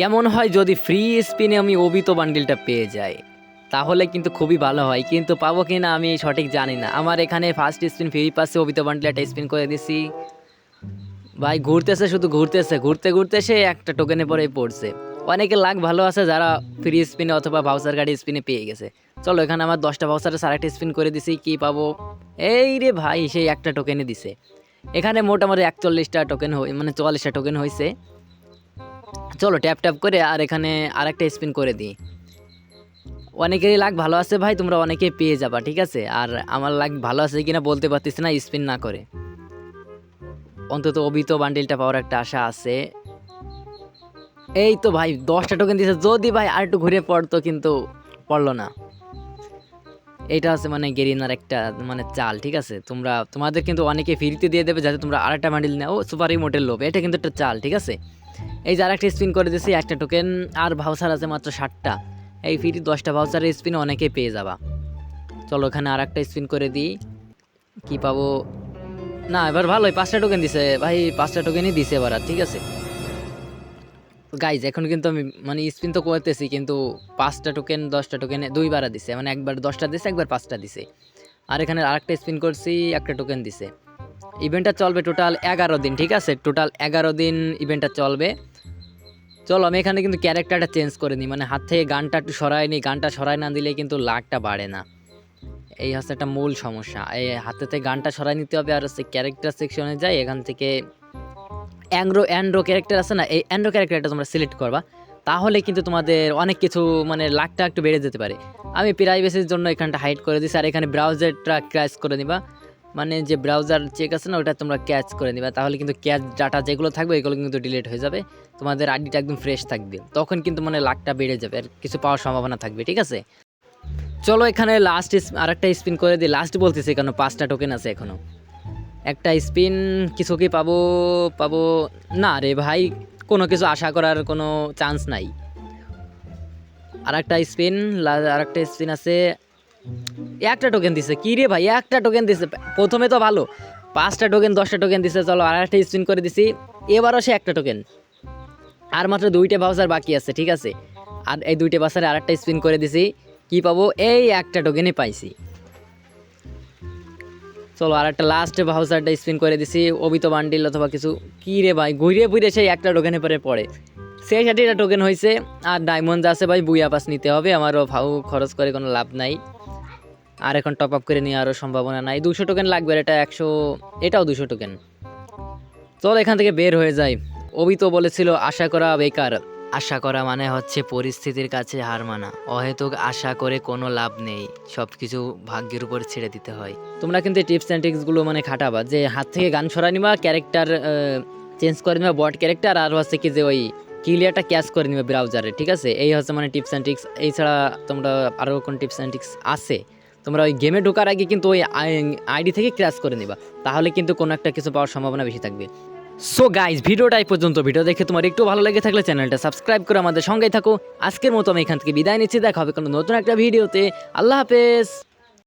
কেমন হয় যদি ফ্রি স্পিনে আমি অবিত বান্ডিলটা পেয়ে যাই? তাহলে কিন্তু খুবই ভালো হয়। কিন্তু পাবো কি না আমি সঠিক জানি না। আমার এখানে ফার্স্ট স্পিন ফ্রি পাচ্ছে অবিত বান্ডিল একটা স্পিন করে দিছি। ভাই, ঘুরতেছে শুধু ঘুরতেছে। ঘুরতে ঘুরতে সে একটা টোকেনে পরে পড়ছে। অনেকে লাখ ভালো আছে যারা ফ্রি স্পিনে অথবা ভাউচার গাড়ি স্পিনে পেয়ে গেছে। চলো, এখানে আমার দশটা ভাউচারে সার একটা স্পিন করে দিছি। কি পাবো? এই রে ভাই সেই একটা টোকেনে দিছে। এখানে মোটামুটি একচল্লিশটা টোকেন মানে চুয়াল্লিশটা টোকেন হয়েছে চলো ট্যাপ ট্যাপ করে আর এখানে আরেকটা স্পিন করে দিই। অনেকেরই লাগ ভালো আছে ভাই, তোমরা অনেকে পেয়ে যাবা, ঠিক আছে? আর আমার লাগ ভালো আছে কিনা বলতে পারতিস না স্পিন না করে। অন্তত অবিত বান্ডিলটা পাওয়ার একটা আশা আছে। এই তো ভাই, দশটা টোকেন দিয়েছে যদি ভাই আর একটু ঘুরে পড়তো কিন্তু পড়ল না। এইটা হচ্ছে মানে গেরিনার একটা মানে চাল, ঠিক আছে? তোমরা, তোমাদের কিন্তু অনেকে ফ্রিতে দিয়ে দেবে যাতে তোমরা আরেকটা বান্ডিল নাও, সুপার ইমোটের লোভ। এটা কিন্তু একটা চাল, ঠিক আছে? এই যে আরেকটা স্পিন করে দিয়েছি, একটা টোকেন আর ভাউচার আছে মাত্র ষাটটা। এই ফ্রি দশটা ভাউচারের স্পিন অনেকে পেয়ে যাবা। চলো, ওখানে আর একটা স্পিন করে দিই। কি পাবো? না, এবার ভালোই, পাঁচটা টোকেন দিছে। ভাই, পাঁচটা টোকেনই দিছে এবার আর, ঠিক আছে? গাইজ এখন কিন্তু আমি মানে স্পিন তো করতেছি, কিন্তু পাঁচটা টোকেন দশটা টোকেন দুইবার দিছে। মানে একবার দশটা দিছে, একবার পাঁচটা দিছে। আর এখানে আরেকটা স্পিন করছি, একটা টোকেন দিছে। ইভেন্টটা চলবে টোটাল এগারো দিন, ঠিক আছে? টোটাল এগারো দিন ইভেন্টটা চলবে। চলো, আমি এখানে কিন্তু ক্যারেক্টারটা চেঞ্জ করে নিই। মানে হাত থেকে গানটা একটু সরাই নিই। গানটা সরাই না দিলে কিন্তু লাখটা বাড়ে না। এই হচ্ছে একটা মূল সমস্যা। এই হাতে থেকে গানটা সরাই নিতে হবে, আর হচ্ছে ক্যারেক্টার সেকশনে যাই, এখান থেকে অ্যাংরো, অ্যান্ড্রো ক্যারেক্টার আছে না, এই অ্যান্ড্রো ক্যারেক্টারটা তোমরা সিলেক্ট করবা, তাহলে কিন্তু তোমাদের অনেক কিছু মানে লাখটা একটু বেড়ে যেতে পারে। আমি প্রাইভেসির জন্য এখানটা হাইড করে দিছি, আর এখানে ব্রাউজারটা ক্র্যাশ করে নিবা। মানে যে ব্রাউজার চেক আছে না, ওটা তোমরা ক্যাচ করে নিবা। তাহলে কিন্তু ক্যাচ ডাটা যেগুলো থাকবে এগুলো কিন্তু ডিলিট হয়ে যাবে। তোমাদের আইডিটা একদম ফ্রেশ থাকবে। তখন কিন্তু মানে লাখটা বেড়ে যাবে, আর কিছু পাওয়ার সম্ভাবনা থাকবে, ঠিক আছে? চলো এখানে লাস্ট আরেকটা স্পিন করে দিই। লাস্ট বলতেছি কেন, পাঁচটা টোকেন আছে এখনও। একটা স্পিন কিছু কি পাবো পাবো, না রে ভাই, কোনো কিছু আশা করার কোনো চান্স নাই। আর একটা স্পিন আর একটা স্পিন আছে। একটা টোকেন দিছে, কি রে ভাই, একটা টোকেন দিছে, প্রথমে তো ভালো, পাঁচটা টোকেন দশটা টোকেন দিছে, চলো আর একটা স্পিন করে দিছি, এবারও সে একটা টোকেন আর মাত্র দুইটা ভাউচার বাকি আছে, ঠিক আছে? আর এই দুইটা বাসারে আর একটা স্পিন করে দিছি, কি পাবো, এই একটা টোকেনই পাইছি। চলো আর একটা লাস্ট ভাউচারটা স্পিন করে দিছি অবিত বান্ডিল অথবা কিছু। কি রে ভাই ঘুরে ঘুরে সেই একটা টোকেনে পরে পড়ে। সেই ষাটিটা টোকেন হয়েছে আর ডায়মন্ড আছে ভাই, বুইয়া পাস নিতে হবে, আমারও ভাউ খরচ করে কোনো লাভ নাই। আর এখন টপ আপ করে নেওয়ারও সম্ভাবনা নাই। দুশো টোকেন লাগবে এটা একশো, এটাও দুশো টোকেন চলো এখান থেকে বের হয়ে যাই। অবিত বলেছিল, আশা করা বেকার। আশা করা মানে হচ্ছে পরিস্থিতির কাছে হার মানা। অহেতুক আশা করে কোনো লাভ নেই। সব কিছু ভাগ্যের উপর ছেড়ে দিতে হয়। তোমরা কিন্তু টিপস অ্যান্ড ট্রিক্সগুলো মানে খাটাবা যে হাত থেকে গান সরাই নিবা, ক্যারেক্টার চেঞ্জ করে নিবা, বট ক্যারেক্টার, আর হচ্ছে কি যে ওই ক্লিয়ারটা ক্যাচ করে নিবে ব্রাউজারে, ঠিক আছে? এই হচ্ছে মানে টিপস অ্যান্ড ট্রিক্স। এছাড়া তোমরা আরও কোন টিপস অ্যান্ড ট্রিক্স আছে? তোমরা ওই গেমে ঢোকার আগে কিন্তু ওই আইডি থেকে ক্র্যাশ করে নিবা। তাহলে কিন্তু কোনো একটা কিছু পাওয়ার সম্ভাবনা বেশি থাকবে। সো গাইজ ভিডিওটা এই পর্যন্ত। ভিডিও দেখে তোমার একটু ভালো লেগে থাকলে চ্যানেলটা সাবস্ক্রাইব করে আমাদের সঙ্গেই থাকো। আজকের মতো আমি এখান থেকে বিদায় নিচ্ছি। দেখা হবে কোনো নতুন একটা ভিডিওতে। আল্লাহ হাফেজ।